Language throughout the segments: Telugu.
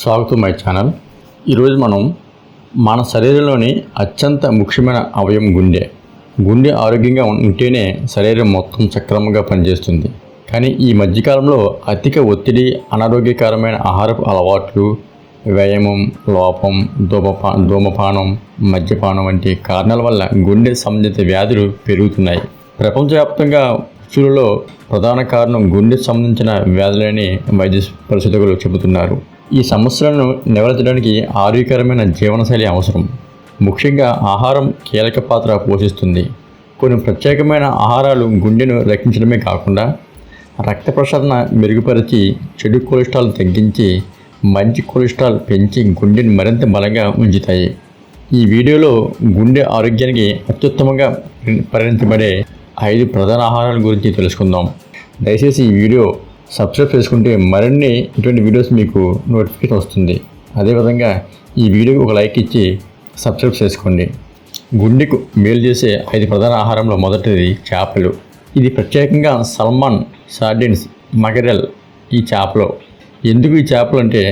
స్వాగతం మై ఛానల్. ఈరోజు మనం మన శరీరంలోని అత్యంత ముఖ్యమైన అవయం గుండె. గుండె ఆరోగ్యంగా ఉంటేనే శరీరం మొత్తం సక్రమంగా పనిచేస్తుంది. కానీ ఈ మధ్యకాలంలో అధిక ఒత్తిడి అనారోగ్యకరమైన ఆహారపు అలవాట్లు వ్యాయామం లోపం ధూమపా ధూమపానం మద్యపానం వంటి కారణాల వల్ల గుండె సంబంధిత వ్యాధులు పెరుగుతున్నాయి. ప్రపంచవ్యాప్తంగా మృత్యులలో ప్రధాన కారణం గుండె సంబంధించిన వ్యాధులని వైద్య పరిశోధకులు చెబుతున్నారు. ఈ సమస్యలను నివారించడానికి ఆరోగ్యకరమైన జీవనశైలి అవసరం. ముఖ్యంగా ఆహారం కీలక పాత్ర పోషిస్తుంది. కొన్ని ప్రత్యేకమైన ఆహారాలు గుండెను రక్షించడమే కాకుండా రక్త ప్రసరణ మెరుగుపరిచి చెడు కొలెస్ట్రాల్ తగ్గించి మంచి కొలెస్ట్రాల్ పెంచి గుండెను మరింత బలంగా ఉంచుతాయి. ఈ వీడియోలో గుండె ఆరోగ్యానికి అత్యుత్తమంగా పరిగణించబడే ఐదు ప్రధాన ఆహారాల గురించి తెలుసుకుందాం. దయచేసి ఈ వీడియో సబ్స్క్రైబ్ చేసుకుంటే మరిన్ని ఇటువంటి వీడియోస్ మీకు నోటిఫికేషన్ వస్తుంది. అదేవిధంగా ఈ వీడియోకి ఒక లైక్ ఇచ్చి సబ్స్క్రైబ్ చేసుకోండి. గుండెకు మేలు చేసే ఐదు ప్రధాన ఆహారంలో మొదటిది చేపలు. ఇది ప్రత్యేకంగా సల్మాన్ సార్డిన్స్ మగరెల్ ఈ చేపలో. ఎందుకు ఈ చేపలు అంటే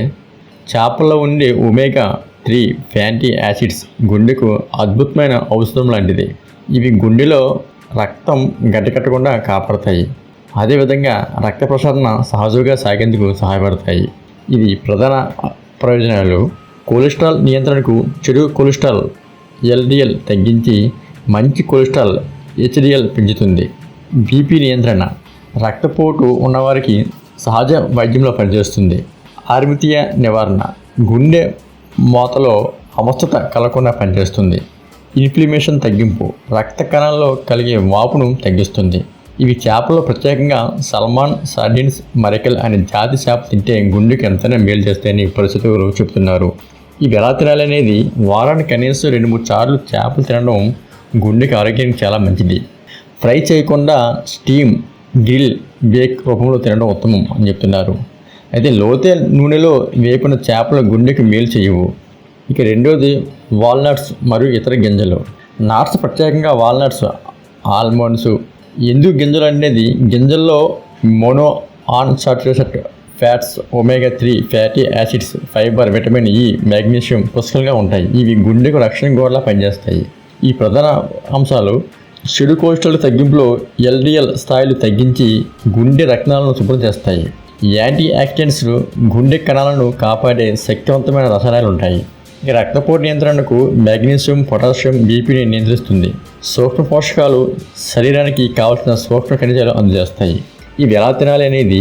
చేపల్లో ఉండే ఒమేగా త్రీ ఫ్యాంటీ యాసిడ్స్ గుండెకు అద్భుతమైన ఔషధం లాంటిది. ఇవి గుండెలో రక్తం గడ్డకట్టకుండా కాపాడతాయి. అదేవిధంగా రక్త ప్రసరణ సహజంగా సాగేందుకు సహాయపడతాయి. ఇది ప్రధాన ప్రయోజనాలు. కొలెస్ట్రాల్ నియంత్రణకు చెడు కొలెస్ట్రాల్ ఎల్డిఎల్ తగ్గించి మంచి కొలెస్ట్రాల్ హెచ్డిఎల్ పెంచుతుంది. బీపీ నియంత్రణ. రక్తపోటు ఉన్నవారికి సహజ వైద్యంలో పనిచేస్తుంది. ఆర్మితీయ నివారణ. గుండె మోతలో అవస్థత కలగకుండా పనిచేస్తుంది. ఇన్ఫ్లమేషన్ తగ్గింపు. రక్త కణాల్లో కలిగే వాపును తగ్గిస్తుంది. ఇవి చేపల్లో ప్రత్యేకంగా సల్మాన్ సార్డిన్స్ మరెకల్ అనే జాతి చేప తింటే గుండెకి ఎంతైనా మేలు చేస్తాయని పరిస్థితులు చెబుతున్నారు. ఇవి ఎలా తినాలనేది వారానికి కనీసం రెండు మూడు సార్లు చేపలు తినడం గుండెకి ఆరోగ్యానికి చాలా మంచిది. ఫ్రై చేయకుండా స్టీమ్ గ్రిల్ బేక్ రూపంలో తినడం ఉత్తమం అని చెప్తున్నారు. అయితే లోతే నూనెలో వేపిన చేపల గుండెకి మేలు చేయవు. ఇక రెండోది వాల్నట్స్ మరియు ఇతర గింజలు. నాట్స్ ప్రత్యేకంగా వాల్నట్స్ ఆల్మండ్స్ ఎందుకు గింజలు అనేది గింజల్లో mono unsaturated fats omega three fatty acids fibre vitamin E magnesium పుష్కలంగా ఉంటాయి. ఇవి గుండెకు రక్షణ గోడలా పనిచేస్తాయి. ఈ ప్రధాన అంశాలు చెడు కోస్టల్ తగ్గింపులో ఎల్డిఎల్ స్థాయిలు తగ్గించి గుండె రక్తాలను శుభ్రం చేస్తాయి. యాంటీ ఆక్సిడెంట్స్ గుండె కణాలను కాపాడే శక్తివంతమైన రసాయనాలు ఉంటాయి. ఈ రక్తపోటు నియంత్రణకు మ్యాగ్నీషియం పొటాషియం బీపీని నియంత్రిస్తుంది. సూక్ష్మ పోషకాలు శరీరానికి కావలసిన సూక్ష్మ ఖనిజాలు అందజేస్తాయి. ఇవి ఎలా తినాలి అనేది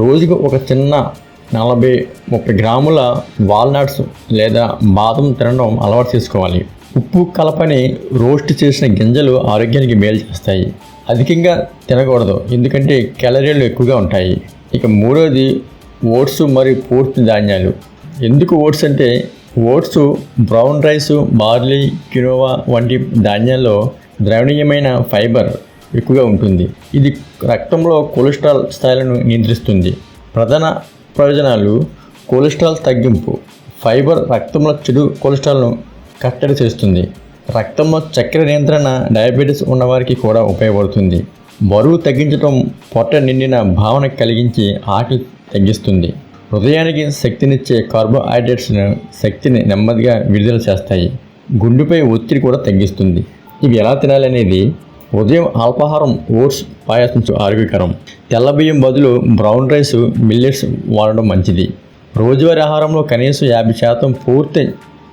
రోజుకు ఒక చిన్న నలభై ముప్పై గ్రాముల వాల్నట్స్ లేదా బాదం తినడం అలవాటు చేసుకోవాలి. ఉప్పు కలపని రోస్ట్ చేసిన గింజలు ఆరోగ్యానికి మేలు చేస్తాయి. అధికంగా తినకూడదు ఎందుకంటే క్యాలరీలు ఎక్కువగా ఉంటాయి. ఇక మూడోది ఓట్స్ మరియు పూర్తి ధాన్యాలు. ఎందుకు ఓట్స్ అంటే oats brown rice barley quinoa వంటి ధాన్యాల్లో ద్రవణీయమైన ఫైబర్ ఎక్కువగా ఉంటుంది. ఇది రక్తంలో కొలెస్ట్రాల్ స్థాయిలను నియంత్రిస్తుంది. ప్రధాన ప్రయోజనాలు కొలెస్ట్రాల్ తగ్గింపు. ఫైబర్ రక్తంలో చెడు కొలెస్ట్రాల్ను కట్టడి చేస్తుంది. రక్తంలో చక్కెర నియంత్రణ డయాబెటీస్ ఉన్నవారికి కూడా ఉపయోగపడుతుంది. బరువు తగ్గించడం పొట్ట నిండిన భావన కలిగించి ఆకలి తగ్గిస్తుంది. హృదయానికి శక్తినిచ్చే కార్బోహైడ్రేట్స్ను శక్తిని నెమ్మదిగా విడుదల చేస్తాయి. గుండెపై ఒత్తిడి కూడా తగ్గిస్తుంది. ఇవి ఎలా తినాలనేది ఉదయం అల్పాహారం ఓట్స్ పాయసం ఆరోగ్యకరం. తెల్ల బియ్యం బదులు బ్రౌన్ రైస్ మిల్లెట్స్ వాడడం మంచిది. రోజువారీ ఆహారంలో కనీసం యాభై శాతం పూర్తి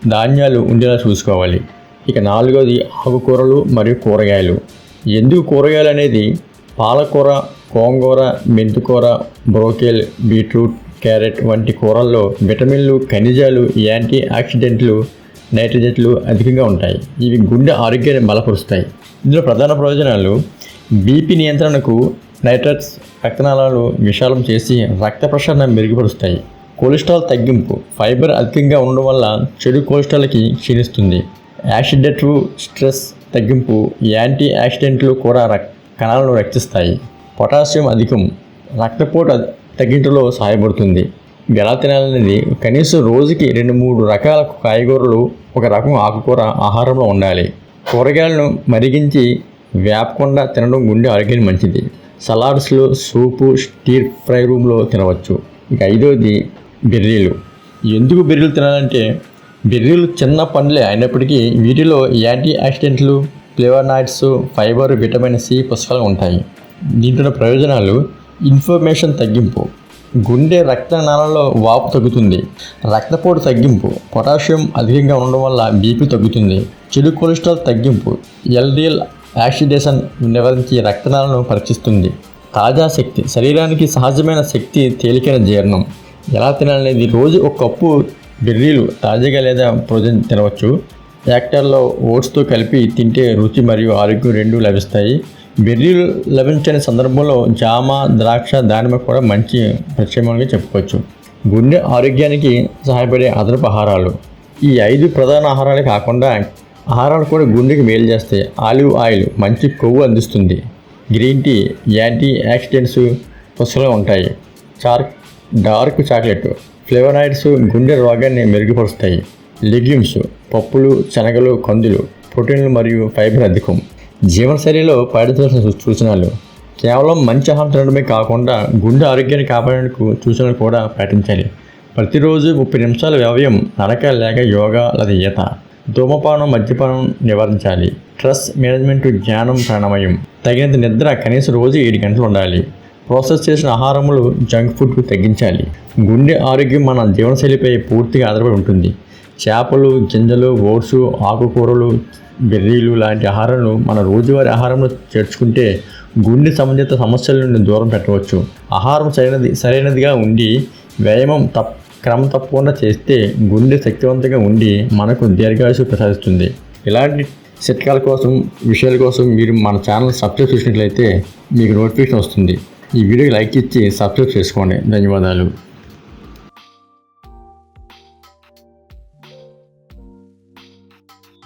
ధాన్యాలు ఉండేలా చూసుకోవాలి. ఇక నాలుగోది ఆకుకూరలు మరియు కూరగాయలు. ఎందుకు కూరగాయలు అనేది పాలకూర గోంగూర మెంతికూర బ్రోకేల్ బీట్రూట్ క్యారెట్ వంటి కూరల్లో విటమిన్లు ఖనిజాలు యాంటీ ఆక్సిడెంట్లు నైట్రజెట్లు అధికంగా ఉంటాయి. ఇవి గుండె ఆరోగ్యాన్ని బలపరుస్తాయి. ఇందులో ప్రధాన ప్రయోజనాలు బీపీ నియంత్రణకు నైట్రట్స్ రక్తనాళాలు విశాలం చేసి రక్త ప్రసరణ మెరుగుపరుస్తాయి. కొలెస్ట్రాల్ తగ్గింపు ఫైబర్ అధికంగా ఉండడం వల్ల చెడు కొలెస్ట్రాల్కి క్షీణిస్తుంది. యాక్సిడెంట్లు స్ట్రెస్ తగ్గింపు యాంటీ యాక్సిడెంట్లు కూడా రక్ కణాలను రక్షిస్తాయి. పొటాషియం అధికం రక్తపోటు తగ్గించడంలో సహాయపడుతుంది. ఇవి ఎలా తినాలనేది కనీసం రోజుకి రెండు మూడు రకాల కాయగూరలు ఒక రకం ఆకుకూర ఆహారంలో ఉండాలి. కూరగాయలను మరిగించి వేపకుండా తినడం గుండె ఆరోగ్యానికి మంచిది. సలాడ్స్లో సూపు స్టీర్ ఫ్రై రూమ్లో తినవచ్చు. ఇక ఐదోది బెర్రీలు. ఎందుకు బెర్రీలు తినాలంటే బెర్రీలు చిన్న పండ్లే అయినప్పటికీ వీటిలో యాంటీ ఆక్సిడెంట్లు ఫ్లేవనాయిడ్స్ ఫైబర్ విటమిన్ సి పుష్కలంగా ఉంటాయి. దీంట్లో ప్రయోజనాలు ఇన్ఫర్మేషన్ తగ్గింపు. గుండె రక్తనాళాల్లో వాపు తగ్గుతుంది. రక్తపోటు తగ్గింపు. పొటాషియం అధికంగా ఉండడం వల్ల బీపీ తగ్గుతుంది. చెడు కొలెస్ట్రాల్ తగ్గింపు. ఎల్డిఎల్ యాక్సిడేషన్ నివారించి రక్తనాళాలను పరీక్షిస్తుంది. తాజా శక్తి. శరీరానికి సహజమైన శక్తి తేలికైన జీర్ణం. ఎలా తినాలనేది రోజు ఒక కప్పు బెర్రీలు తాజాగా లేదా ప్రోజన్ తినవచ్చు. యాక్టర్లో ఓట్స్తో కలిపి తింటే రుచి మరియు ఆరోగ్యం రెండూ లభిస్తాయి. బెర్రీలు లభించని సందర్భంలో జామ ద్రాక్ష దానిమ్మ కూడా మంచి ప్రత్యేకంగా చెప్పుకోవచ్చు. గుండె ఆరోగ్యానికి సహాయపడే అదనపు ఆహారాలు. ఈ ఐదు ప్రధాన ఆహారాలే కాకుండా ఆహారాలు కూడా గుండెకి మేలు చేస్తాయి. ఆలివ్ ఆయిల్ మంచి కొవ్వు అందిస్తుంది. గ్రీన్ టీ యాంటీ యాక్సిడెంట్స్ పుష్కలం ఉంటాయి. చార్క్ డార్క్ చాక్లెట్ ఫ్లేవనాయిడ్స్ గుండె రోగాన్ని మెరుగుపరుస్తాయి. లెగ్యూమ్స్ పప్పులు శనగలు కందులు ప్రోటీన్లు మరియు ఫైబర్ అధికం. జీవనశైలిలో పాటించాల్సిన సూచనలు కేవలం మంచి ఆహారం తినడమే కాకుండా గుండె ఆరోగ్యాన్ని కాపాడేందుకు సూచనలు కూడా పాటించాలి ప్రతిరోజు ముప్పై నిమిషాల వ్యవయం నడక లేక యోగా లేదా ఈత ధూమపానం మద్యపానం నివారించాలి. స్ట్రెస్ మేనేజ్మెంట్ జ్ఞానం ప్రాణమయం తగినంత నిద్ర కనీసం రోజు ఏడు గంటలు ఉండాలి. ప్రాసెస్ చేసిన ఆహారములు జంక్ ఫుడ్ తగ్గించాలి. గుండె ఆరోగ్యం మన జీవనశైలిపై పూర్తిగా ఆధారపడి ఉంటుంది. చేపలు గింజలు ఓట్స్ ఆకుకూరలు బెర్రీలు లాంటి ఆహారాలను మన రోజువారీ ఆహారంలో చేర్చుకుంటే గుండె సంబంధిత సమస్యల నుండి దూరం పెట్టవచ్చు. ఆహారం సరైనది సరైనదిగా ఉండి వ్యాయామం తప్ క్రమం తప్పకుండా చేస్తే గుండె శక్తివంతంగా ఉండి మనకు దీర్ఘాయుసు ప్రసాదిస్తుంది. ఇలాంటి చిట్కాల కోసం విషయాల కోసం మీరు మన ఛానల్ సబ్స్క్రైబ్ చేసినట్లయితే మీకు నోటిఫికేషన్ వస్తుంది. ఈ వీడియోకి లైక్ ఇచ్చి సబ్స్క్రైబ్ చేసుకోండి. ధన్యవాదాలు.